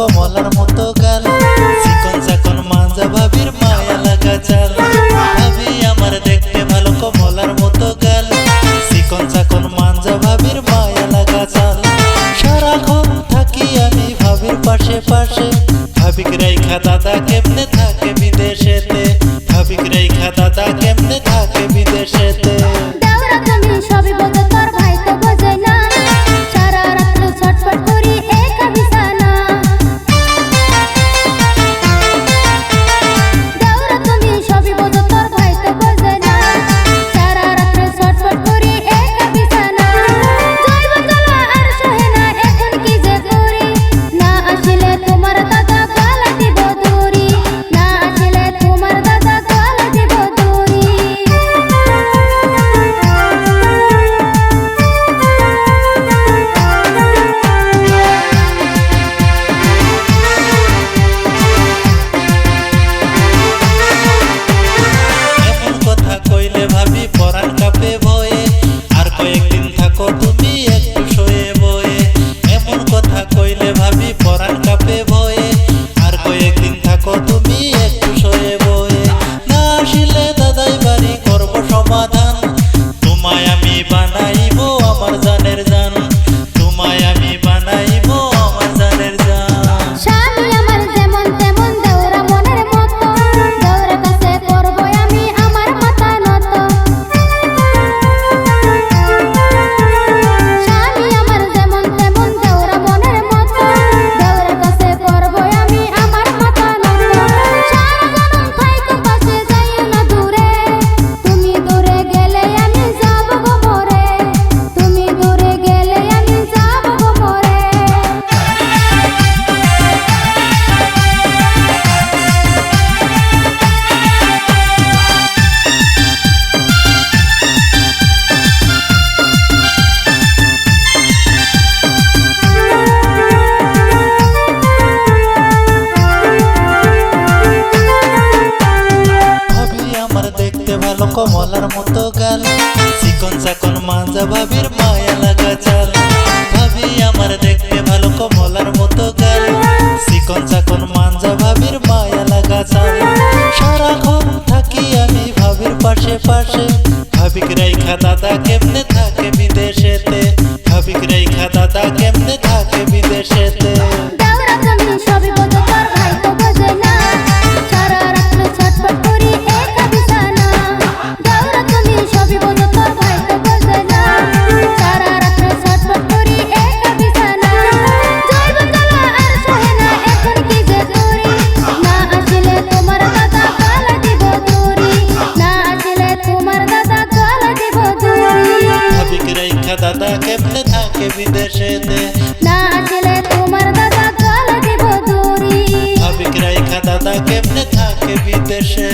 কমলার মতো গাল চিকন চাকন মাঞ্জা ভাবির মায়া লাগা চাল। ভাবি আমার দেখতে ভালো কমলার মতো গাল চিকন চাকন মাঞ্জা ভাবির মায়া লাগা চাল। সারাক্ষণ থাকি আমি ভাবির পাশে পাশে। ভাবিক রাইখা দাদা কেমনে থাকে বিদেশেতে? ভাবিক রাইখা দাদা কেমনে কমলার মতো গাল, চিকন চাকন মাজা ভাবির মায়া লাগা চাল। ভাবি আমার দেখতে ভালো কমলার মতো গাল, চিকন চাকন মাঞ্জা ভাবির মায়া লাগা চাল। সারাক্ষণ থাকি আমি ভাবির পাশে পাশে, ভাবিক রাইখা দাদা কেমনে থাকে বিদেশেতে? ভাবিক রাইখা দাদা কেমনে থাকে বিদেশেতে? কেমনে থাকে বিদেশে?